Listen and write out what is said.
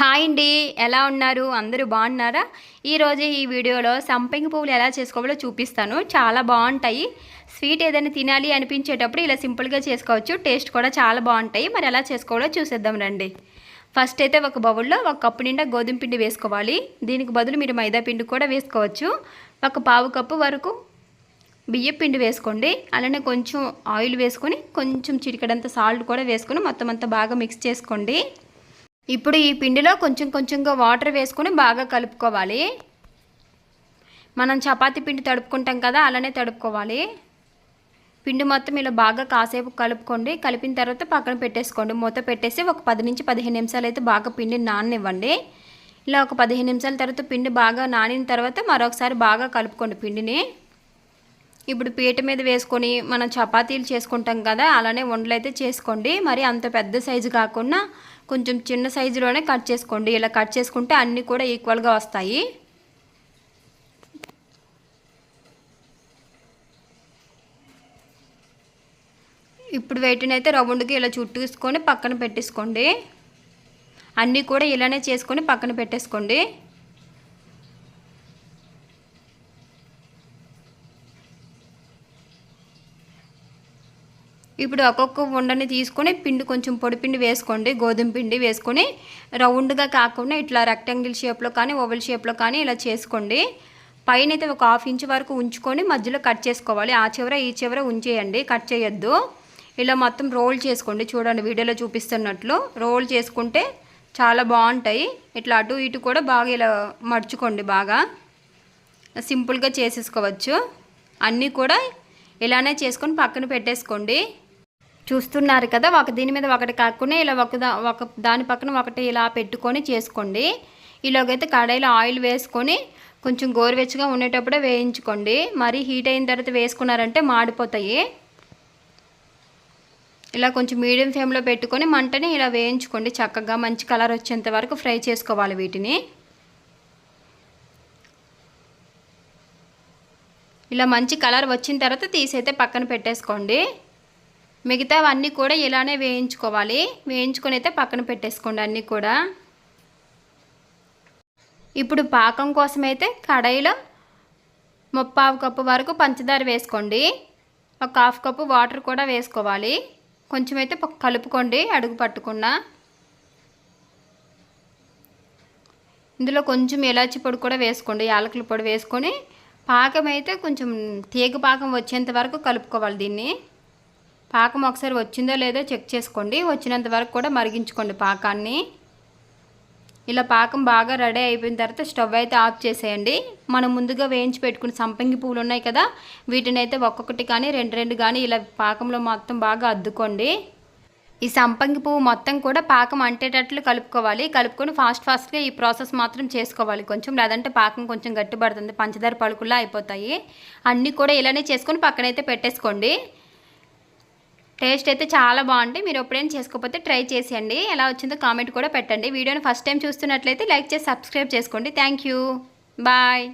Hi అండి ఎలా ఉన్నారు? అందరూ బాగున్నారా? ఈరోజు ఈ వీడియోలో సంపంగి పువ్వులు ఎలా చేసుకోవాలో చూపిస్తాను. చాలా బాగుంటాయి. స్వీట్ ఏదైనా తినాలి అనిపించేటప్పుడు ఇలా సింపుల్గా చేసుకోవచ్చు. టేస్ట్ కూడా చాలా బాగుంటాయి. మరి ఎలా చేసుకోవాలో చూసేద్దాం రండి. ఫస్ట్ అయితే ఒక బౌల్లో ఒక కప్పు నిండా గోధుమ పిండి వేసుకోవాలి. దీనికి బదులు మీరు మైదా పిండి కూడా వేసుకోవచ్చు. ఒక పావు కప్పు వరకు బియ్యం పిండి వేసుకోండి. అలానే కొంచెం ఆయిల్ వేసుకొని కొంచెం చిటికడంత సాల్ట్ కూడా వేసుకొని మొత్తం అంతా బాగా మిక్స్ చేసుకోండి. ఇప్పుడు ఈ పిండిలో కొంచెం కొంచెంగా వాటర్ వేసుకొని బాగా కలుపుకోవాలి. మనం చపాతీ పిండి తడుపుకుంటాం కదా అలానే తడుపుకోవాలి. పిండి మొత్తం ఇలా బాగా కాసేపు కలుపుకోండి. కలిపిన తర్వాత పక్కన పెట్టేసుకోండి. మూత పెట్టేసి ఒక పది నుంచి పదిహేను నిమిషాలు అయితే బాగా పిండి నాననివ్వండి. ఇలా ఒక పదిహేను నిమిషాల తర్వాత పిండి బాగా నానిన తర్వాత మరొకసారి బాగా కలుపుకోండి పిండిని. ఇప్పుడు పీట మీద వేసుకొని మనం చపాతీలు చేసుకుంటాం కదా అలానే వండలు అయితే చేసుకోండి. మరి అంత పెద్ద సైజు కాకుండా కొంచెం చిన్న సైజులోనే కట్ చేసుకోండి. ఇలా కట్ చేసుకుంటే అన్నీ కూడా ఈక్వల్గా వస్తాయి. ఇప్పుడు వీటిని అయితే రౌండ్కి ఇలా చుట్టూసుకొని పక్కన పెట్టేసుకోండి. అన్నీ కూడా ఇలానే చేసుకొని పక్కన పెట్టేసుకోండి. ఇప్పుడు ఒక్కొక్క ఉండని తీసుకొని పిండి కొంచెం పొడిపిండి వేసుకోండి గోధుమ పిండి వేసుకొని రౌండ్గా కాకుండా ఇట్లా రెక్టాంగిల్ షేప్లో కానీ ఓవెల్ షేప్లో కానీ ఇలా చేసుకోండి. పైన అయితే ఒక హాఫ్ ఇంచ్ వరకు ఉంచుకొని మధ్యలో కట్ చేసుకోవాలి. ఆ చివర ఈ చివర ఉంచేయండి కట్ చేయొద్దు. ఇలా మొత్తం రోల్ చేసుకోండి. చూడండి వీడియోలో చూపిస్తున్నట్లు రోల్ చేసుకుంటే చాలా బాగుంటాయి. ఇట్లా అటు ఇటు కూడా బాగా ఇలా మడుచుకోండి బాగా. సింపుల్గా చేసేసుకోవచ్చు. అన్నీ కూడా ఇలానే చేసుకొని పక్కన పెట్టేసుకోండి. చూస్తున్నారు కదా ఒక దీని మీద ఒకటి కాకుండా ఇలా ఒక దా ఒక దాని పక్కన ఒకటి ఇలా పెట్టుకొని చేసుకోండి. ఇలాగైతే కడాయిలో ఆయిల్ వేసుకొని కొంచెం గోరువెచ్చగా ఉండేటప్పుడే వేయించుకోండి. మరీ హీట్ అయిన తర్వాత వేసుకున్నారంటే మాడిపోతాయి. ఇలా కొంచెం మీడియం ఫ్లేమ్లో పెట్టుకొని మంటని ఇలా వేయించుకోండి. చక్కగా మంచి కలర్ వచ్చేంత వరకు ఫ్రై చేసుకోవాలి వీటిని. ఇలా మంచి కలర్ వచ్చిన తర్వాత తీసైతే పక్కన పెట్టేసుకోండి. మిగతావన్నీ కూడా ఇలానే వేయించుకోవాలి. వేయించుకొని అయితే పక్కన పెట్టేసుకోండి అన్నీ కూడా. ఇప్పుడు పాకం కోసం అయితే కడాయిలో ముప్పావు కప్పు వరకు పంచదార వేసుకోండి. ఒక హాఫ్ కప్పు వాటర్ కూడా వేసుకోవాలి. కొంచెం అయితే కలుపుకోండి అడుగు పట్టుకున్న. ఇందులో కొంచెం ఇలాచి పొడి కూడా వేసుకోండి యాలకుల పొడి వేసుకొని. పాకం అయితే కొంచెం తీగ పాకం వచ్చేంత వరకు కలుపుకోవాలి దీన్ని. పాకం ఒకసారి వచ్చిందో లేదో చెక్ చేసుకోండి. వచ్చినంత వరకు కూడా మరిగించుకోండి పాకాన్ని. ఇలా పాకం బాగా రెడీ అయిపోయిన తర్వాత స్టవ్ అయితే ఆఫ్ చేసేయండి. మనం ముందుగా వేయించి పెట్టుకుని సంపంగి పువ్వులు ఉన్నాయి కదా వీటిని అయితే ఒక్కొక్కటి కానీ రెండు రెండు కానీ ఇలా పాకంలో మొత్తం బాగా అద్దుకోండి. ఈ సంపంగి పువ్వు మొత్తం కూడా పాకం అంటేటట్లు కలుపుకోవాలి. కలుపుకొని ఫాస్ట్ ఫాస్ట్గా ఈ ప్రాసెస్ మాత్రం చేసుకోవాలి కొంచెం లేదంటే పాకం కొంచెం గట్టిపడుతుంది పంచదార పలుకుల్లా అయిపోతాయి. అన్నీ కూడా ఇలానే చేసుకొని పక్కనైతే పెట్టేసుకోండి. టేస్ట్ అయితే చాలా బాగుంటాయి. మీరు ఎప్పుడైనా చేసుకోకపోతే ట్రై చేసేయండి. ఎలా వచ్చిందో కామెంట్ కూడా పెట్టండి. వీడియోని ఫస్ట్ టైం చూస్తున్నట్లయితే లైక్ చేసి సబ్స్క్రైబ్ చేసుకోండి. Thank you. బాయ్.